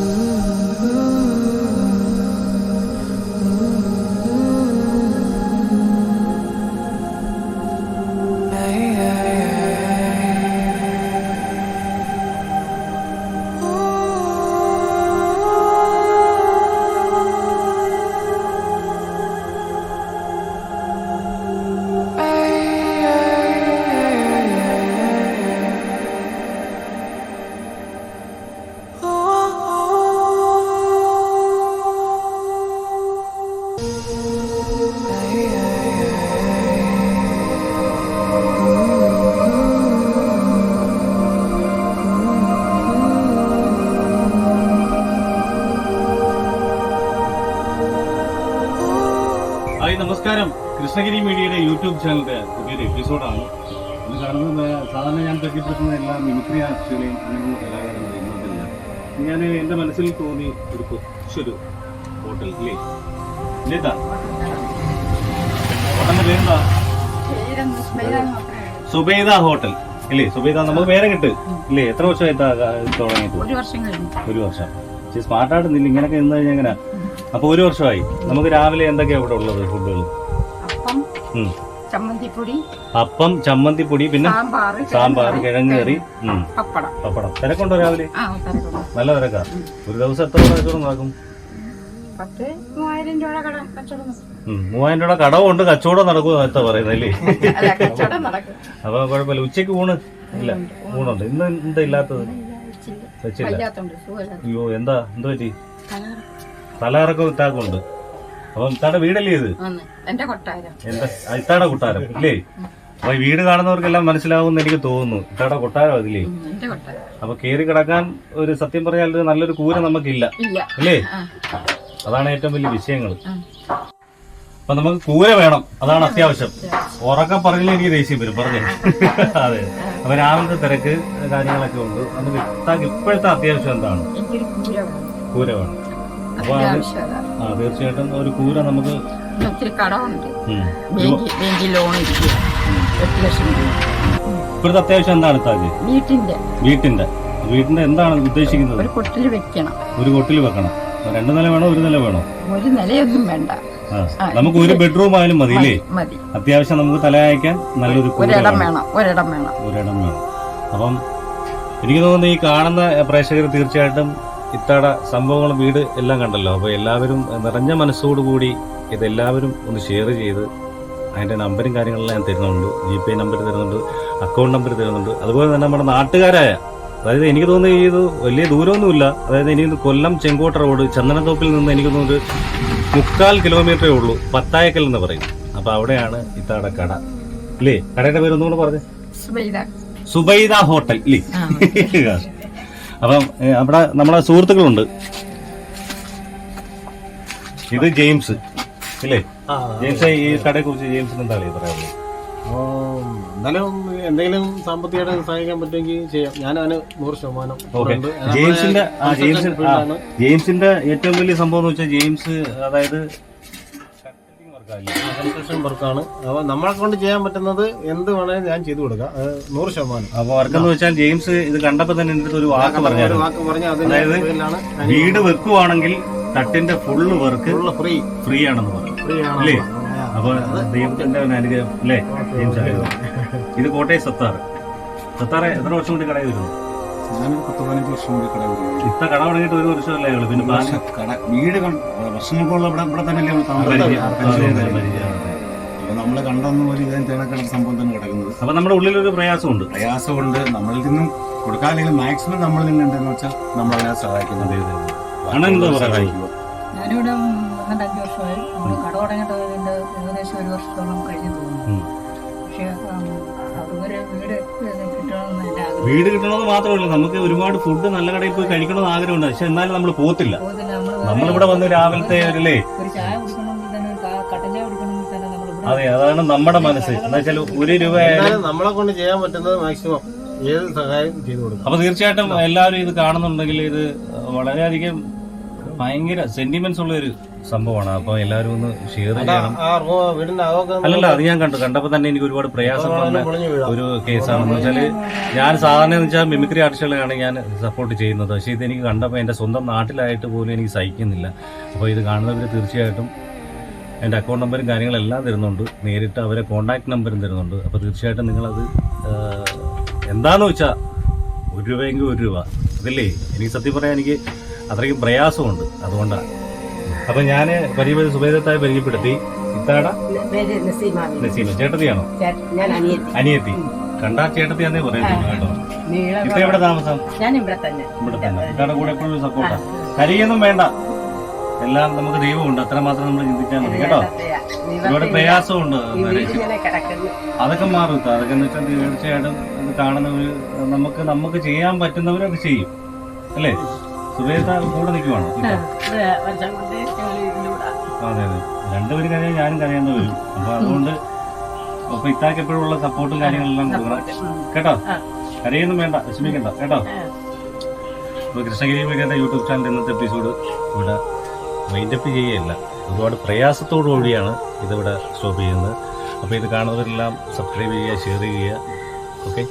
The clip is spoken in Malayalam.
Ooh. കൃഷ്ണഗിരി മീഡിയയുടെ യൂട്യൂബ് ചാനലിന്റെ പുതിയൊരു എപ്പിസോഡാണ്. ഇത് കാണുന്നത് സാധാരണ ഞാൻ പരിചയപ്പെടുത്തുന്ന എല്ലാ മിമിക്രി ആർട്ടിസ്റ്റുകളെയും അങ്ങനെയുള്ള കലാകാരങ്ങളെയും ഒന്നുമില്ല ഞാൻ എന്റെ മനസ്സിൽ തോന്നി ഒരു കൊച്ചൊരു ഹോട്ടൽ ഇല്ലേ? ഇല്ലേതാ? ഹോട്ടലിന്റെ പേരെന്താ? സുബൈദ ഹോട്ടൽ ഇല്ലേ? സുബൈദ നമുക്ക് പേരെ കിട്ടു ഇല്ലേ? എത്ര വർഷമായിട്ടാ തുടങ്ങിയിട്ട്? ഒരു വർഷം പക്ഷേ സ്മാർട്ടായിട്ട് നില്ല ഇങ്ങനെയൊക്കെ നിന്ന് കഴിഞ്ഞാൽ എങ്ങനെ? അപ്പൊ ഒരു വർഷമായി. നമുക്ക് രാവിലെ എന്തൊക്കെയാ ഇവിടെ ഉള്ളത് ഫുഡുകൾ. ചമ്മന്തിപ്പൊടി അപ്പം ചമ്മന്തിപ്പൊടി പിന്നെ സാമ്പാർ കിഴങ്ങ് കറി പപ്പടം. പപ്പടം. തിരക്കുണ്ടോ രാവിലെ? നല്ല തിരക്കാ. ഒരു ദിവസം എത്ര കച്ചവടം നടക്കും? മൂവായിരം രൂപ കടവും ഉണ്ട് കടവുണ്ട് കച്ചവടം നടക്കും എത്ര പറയുന്നല്ലേ അപ്പൊ കുഴപ്പമില്ല. ഉച്ചയ്ക്ക് ഊണ്? ഇല്ല ഊണുണ്ട്. ഇന്ന് എന്താ ഇല്ലാത്തത്? വെച്ചില്ല. അയ്യോ എന്താ? എന്താ പറ്റി? തലകറക്കം ഇത്താക്കുണ്ട്. അപ്പം ഇത്താടെ വീടല്ലേ ഇത്? എന്റെ കൊട്ടാരം. ഇത്താടെ കൊട്ടാരം ഇല്ലേ? അപ്പൊ ഈ വീട് കാണുന്നവർക്കെല്ലാം മനസ്സിലാവുമെന്ന് എനിക്ക് തോന്നുന്നു. ഇത്താടെ കൊട്ടാരം അതില്ലേ? അപ്പൊ കേറി കിടക്കാൻ ഒരു സത്യം പറഞ്ഞാൽ ഒരു നല്ലൊരു കൂര നമുക്കില്ല. അല്ലേ അതാണ് ഏറ്റവും വലിയ വിഷയങ്ങൾ. അപ്പൊ നമുക്ക് കൂര വേണം. അതാണ് അത്യാവശ്യം. ഉറക്കം പറഞ്ഞില്ല എനിക്ക് ദേഷ്യം വരും. പറഞ്ഞു? അതെ. അപ്പൊ രാവിലത്തെ തിരക്ക് കാര്യങ്ങളൊക്കെ ഉണ്ട്. നമുക്ക് ഇത്താക്ക് ഇപ്പോഴത്തെ അത്യാവശ്യം എന്താണ്? കൂര വേണം. അത് ആ തീർച്ചയായിട്ടും ഒരു കൂര നമുക്ക് ഒത്തിരി കടമുണ്ട്. ബാങ്കിൽ ലോൺ ഇരിക്കുക. എട്ട് ലക്ഷം ഇപ്പോഴത്തെ അത്യാവശ്യം എന്താണ് താജ്? വീട്ടിന്റെ വീട്ടിന്റെ വീട്ടിന്റെ എന്താണ് ഉദ്ദേശിക്കുന്നത്? ഒരു കൊട്ടിൽ വെക്കണം. ഒരു കൊട്ടിൽ വെക്കണം. രണ്ട് നില വേണോ ഒരു നില വേണോ? ഒരു നിലയൊന്നും വേണ്ട. നമുക്ക് ഒരു ബെഡ്റൂം ആയാലും മതി അല്ലേ? അത്യാവശ്യം നമുക്ക് തല അയക്കാൻ നല്ലൊരു ഒരിടം വേണം. വേണം ഒരിടം വേണം. ഒരിടം വേണം. അപ്പം എനിക്ക് തോന്നുന്നു ഈ കാണുന്ന പ്രേക്ഷകർ തീർച്ചയായിട്ടും ഇത്തട സംഭവങ്ങളും വീട് എല്ലാം കണ്ടല്ലോ. അപ്പോൾ എല്ലാവരും നിറഞ്ഞ മനസ്സോടുകൂടി ഇതെല്ലാവരും ഒന്ന് ഷെയർ ചെയ്ത് അതിന്റെ നമ്പറും കാര്യങ്ങളെല്ലാം ഞാൻ തരുന്നുണ്ട്. ജി പേ നമ്പർ തരുന്നുണ്ട് അക്കൗണ്ട് നമ്പർ തരുന്നുണ്ട്. അതുപോലെ തന്നെ നമ്മുടെ നാട്ടുകാരായ അതായത് എനിക്ക് തോന്നുന്നു ഇത് വലിയ ദൂരമൊന്നുമില്ല. അതായത് എനിക്ക് കൊല്ലം ചെങ്കോട്ട റോഡ് ചന്ദനത്തോപ്പിൽ നിന്ന് എനിക്ക് തോന്നുന്നു മുക്കാൽ കിലോമീറ്ററേ ഉള്ളൂ. പത്തായക്കൽ എന്ന് പറയും. അപ്പോൾ അവിടെയാണ് ഇത്താട കട. ഇല്ലേ? കടയുടെ പേര് ഒന്നുകൂടെ പറഞ്ഞു. സുബൈദ. ഹോട്ടൽ. ഇല്ലേ? ആ. അപ്പം അവിടെ നമ്മുടെ സുഹൃത്തുക്കളുണ്ട്. ഇത് ജെയിംസ് ഇല്ലേ? ജെയിംസ് ഈ കടയെ കുറിച്ച് ജെയിംസിന് എന്താ പറയുക പറയാനുള്ളത് എന്നാലും എന്തെങ്കിലും സാമ്പത്തികമായിട്ട് സഹായിക്കാൻ പറ്റുമെങ്കിൽ ചെയ്യാം. ഞാൻ അവന് നൂറ് ശതമാനം ജെയിംസിന്റെ ഏറ്റവും വലിയ സംഭവം എന്ന് വെച്ചാൽ ജെയിംസ് അതായത് കൺസ്ട്രക്ഷൻ വർക്കാണ്. അപ്പൊ നമ്മളെ കൊണ്ട് ചെയ്യാൻ പറ്റുന്നത് എന്ത് വേണേലും ഞാൻ ചെയ്തു കൊടുക്കാം. അത് നൂറ് ശതമാനം. അപ്പൊ വർക്കെന്ന് വെച്ചാൽ ജെയിംസ് ഇത് കണ്ടപ്പോ തന്നെ എന്റെ അടുത്ത് ഒരു വാക്ക് പറഞ്ഞു വാക്ക് പറഞ്ഞു അതായത് വീട് വെക്കുവാണെങ്കിൽ തട്ടിന്റെ ഫുള്ള് വർക്ക് ഫ്രീ ഫ്രീ ആണെന്ന് പറഞ്ഞു. അല്ലേ? അപ്പൊ ദൈവത്തിന്റെ ഒരു അനുഗ്രഹം അല്ലേ? ജെയിംസ് ഇത് കോട്ടയം സത്താർ. സത്താറെ എത്ര വർഷം കൊണ്ട് കടയിൽ വരുന്നു? ഞാനൊരു പത്ത് പതിനഞ്ച് വർഷം കൂടി കട വരുന്നു കട തുടങ്ങിയിട്ട് ഒരു വർഷമല്ലേ ഉള്ളൂ? പിന്നെ കട വീട് വർഷങ്ങൾക്കുള്ള ഇവിടെ ഇവിടെ തന്നെയല്ലേ നമ്മൾ പരിചയം. അപ്പൊ നമ്മൾ കണ്ടെന്ന് പോലെ ഇതേ തേണക്കുള്ള സംഭവം തന്നെ കിടക്കുന്നത്. അപ്പൊ നമ്മുടെ ഉള്ളിലൊരു പ്രയാസമുണ്ട്. പ്രയാസമുണ്ട്. നമ്മളിൽ നിന്നും കൊടുക്കാനെങ്കിൽ മാക്സിമം നമ്മളിൽ നിന്ന് എന്തെന്ന് വെച്ചാൽ അണ്ണൻ എന്താ പറയാ ഞാനിവിടെ വന്നിട്ട് അഞ്ച് വർഷമായി. നമ്മൾ കട തുടങ്ങിയിട്ട് ഏകദേശം ഒരു വർഷത്തോളം കഴിഞ്ഞു തോന്നുന്നു പക്ഷേ അതുവരെ വീട് വീട് കിട്ടണമെന്ന് മാത്രമല്ല നമുക്ക് ഒരുപാട് ഫുഡ് നല്ല കടയിൽ പോയി കഴിക്കണമെന്ന് ആഗ്രഹമുണ്ട്. പക്ഷെ എന്നാലും നമ്മൾ പോത്തില്ല. നമ്മൾ നമ്മളിവിടെ വന്ന് രാവിലത്തെ അല്ലേ ഒരു ചായ കുടിക്കണമെങ്കിൽ തന്നെ ഒരു കാ- കട്ടൻ ചായ കുടിക്കണമെങ്കിൽ തന്നെ നമ്മൾ ഇവിടെ അതെ അതാണ് നമ്മുടെ മനസ്സ്. എന്താ വെച്ചാൽ ഒരു രൂപ എന്നാലും നമ്മളെ കൊണ്ട് ചെയ്യാൻ പറ്റുന്നത് മാക്സിമം ഏത് സഹായം ചെയ്തു കൊടുക്കും അപ്പൊ തീർച്ചയായിട്ടും എല്ലാവരും ഇത് കാണുന്നുണ്ടെങ്കിൽ ഇത് വളരെയധികം ഭയങ്കര സെന്റിമെന്റ്സ് ഉള്ള ഒരു സംഭവമാണ്. അപ്പൊ എല്ലാവരും ഒന്ന് ഷെയർ ചെയ്യണം. അല്ലല്ല അത് ഞാൻ കണ്ടു. കണ്ടപ്പോ തന്നെ എനിക്ക് ഒരുപാട് പ്രയാസം വന്ന ഒരു കേസാണെന്ന് വെച്ചാൽ ഞാൻ സാധാരണ എന്ന് വെച്ചാൽ മിമിക്രി ആർട്ടിസ്റ്റുകളെയാണ് ഞാൻ സപ്പോർട്ട് ചെയ്യുന്നത്. പക്ഷേ ഇത് എനിക്ക് കണ്ടപ്പോൾ എന്റെ സ്വന്തം നാട്ടിലായിട്ട് പോലും എനിക്ക് സഹിക്കുന്നില്ല. അപ്പോൾ ഇത് കാണുന്നവർ തീർച്ചയായിട്ടും എന്റെ അക്കൗണ്ട് നമ്പറും കാര്യങ്ങളെല്ലാം തരുന്നുണ്ട്. നേരിട്ട് അവരെ കോൺടാക്ട് നമ്പറും തരുന്നുണ്ട്. അപ്പോൾ തീർച്ചയായിട്ടും നിങ്ങളത് അത് എന്താന്ന് വെച്ചാ ഒരു രൂപയെങ്കിൽ ഒരു രൂപ. അതല്ലേ? എനിക്ക് സത്യം പറയാൻ എനിക്ക് അത്രയ്ക്കും പ്രയാസമുണ്ട്. അതുകൊണ്ടാണ് അപ്പം ഞാൻ പരിചയ സുബേദത്തായി പരിചയപ്പെടുത്തി. ഇത്താട? നസീമ. ചേട്ടത്തിയാണോ? അനിയത്തി. കണ്ടാ ചേട്ടത്തിയാന്നേ പറയുന്നു കേട്ടോ. ഇപ്പൊ എവിടെ താമസം? ഇവിടെ തന്നെ. ഇത്താടെ കൂടെ എപ്പോഴും സപ്പോർട്ടാ കരിയൊന്നും വേണ്ട. എല്ലാം നമുക്ക് ദൈവമുണ്ട്. അത്ര മാത്രം നമ്മൾ ചിന്തിക്കാൻ മതി. കേട്ടോ? ഒരുപാട് പ്രയാസമുണ്ട് അതൊക്കെ മാറും. അതൊക്കെ എന്ന് വെച്ചാൽ തീർച്ചയായിട്ടും ഇത് കാണുന്നവര് നമുക്ക് നമുക്ക് ചെയ്യാൻ പറ്റുന്നവരൊക്കെ ചെയ്യും. അല്ലേ? സുബേദ കൂടെ നിൽക്കുവാണോ? അതെ അതെ. രണ്ടുപേരും കരയാൻ ഞാനും കരയേണ്ടി വരും. അപ്പൊ അതുകൊണ്ട് അപ്പൊ ഇത്താക്ക് എപ്പോഴുള്ള സപ്പോർട്ടും കാര്യങ്ങളെല്ലാം കൊടുക്കണം. കേട്ടോ? കരയൊന്നും വേണ്ട വിഷമിക്കണ്ട. കേട്ടോ? അപ്പൊ കൃഷ്ണഗിരി മീഡിയയുടെ യൂട്യൂബ് ചാനൽ ഇന്നത്തെ എപ്പിസോഡ് ഇവിടെ വൈൻഡപ്പ് ചെയ്യുകയല്ല. ഒരുപാട് പ്രയാസത്തോടു കൂടിയാണ് ഇതിവിടെ സ്റ്റോപ്പ് ചെയ്യുന്നത്. അപ്പോൾ ഇത് കാണുന്നവരെല്ലാം സബ്സ്ക്രൈബ് ചെയ്യുക ഷെയർ ചെയ്യുക. ഓക്കെ